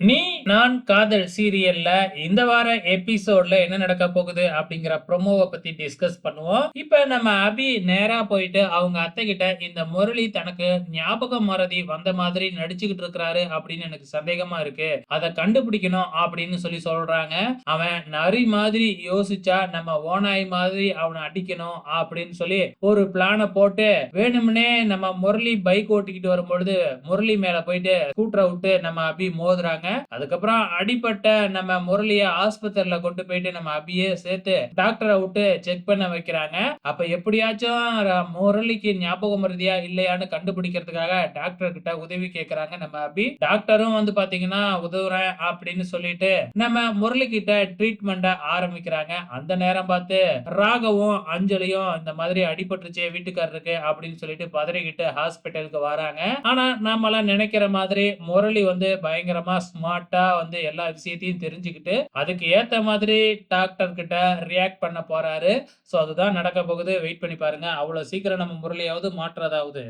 நீ நான் காதல் சீரியல்ல இந்த வார எபிசோட்ல என்ன நடக்க போகுது அப்படிங்கிற ப்ரொமோவை பத்தி டிஸ்கஸ் பண்ணுவோம். இப்ப நம்ம அபி நேரா போயிட்டு அவங்க அத்தை கிட்ட இந்த முரளி தனக்கு ஞாபகம் மறதி வந்த மாதிரி நடிச்சுக்கிட்டு இருக்கிறாரு அப்படின்னு எனக்கு சந்தேகமா இருக்கு. அதை கண்டுபிடிக்கணும் அப்படின்னு சொல்லி சொல்றாங்க. அவன் நரி மாதிரி யோசிச்சா நம்ம ஓனாய் மாதிரி அவனை அடிக்கணும் அப்படின்னு சொல்லி ஒரு பிளானை போட்டு வேணும்னே நம்ம முரளி பைக் ஓட்டிக்கிட்டு வரும்பொழுது முரளி மேல போயிட்டு ஸ்கூட்டரை விட்டு நம்ம அபி மோதுறாங்க. அதுக்கப்புறம் அடிப்பட்ட நம்ம முரளிய ஆஸ்பத்திரியில கொண்டு போயிட்டு நம்ம அபியே சேர்த்து டாக்டரை விட்டு செக் பண்ண வைக்கிறாங்க. அப்ப எப்படியாச்சும் முரளிக்கு ஞாபகம் மருதியா இல்லையான்னு கண்டுபிடிக்கிறதுக்காக டாக்டர் கிட்ட உதவி கேட்கறாங்க நம்ம அபி. டாக்டரும் வந்து பாத்தீங்கன்னா உதவுறேன் அப்படின்னு சொல்லிட்டு நம்ம முரளி கிட்ட ட்ரீட்மெண்ட ஆரம்பிக்கிறாங்க. அந்த நேரம் பார்த்து ராகவும் அஞ்சலியும் இந்த மாதிரி அடிபட்டுருச்சே வீட்டுக்காரருக்கு அப்படின்னு சொல்லிட்டு பதறிக்கிட்டு ஹாஸ்பிட்டலுக்கு வராங்க. ஆனா நாமெல்லாம் நினைக்கிற மாதிரி முரளி வந்து பயங்கரமா ஸ்மார்ட்டா வந்து எல்லா விஷயத்தையும் தெரிஞ்சுக்கிட்டு அதுக்கு ஏத்த மாதிரி டாக்டர் கிட்ட ரியாக்ட் பண்ண போறாரு. சோ அதுதான் நடக்க போகுது. வெயிட் பண்ணி பாருங்க. அவ்வளவு சீக்கிரம் நம்ம முரளியாவது மாற்றதாவது.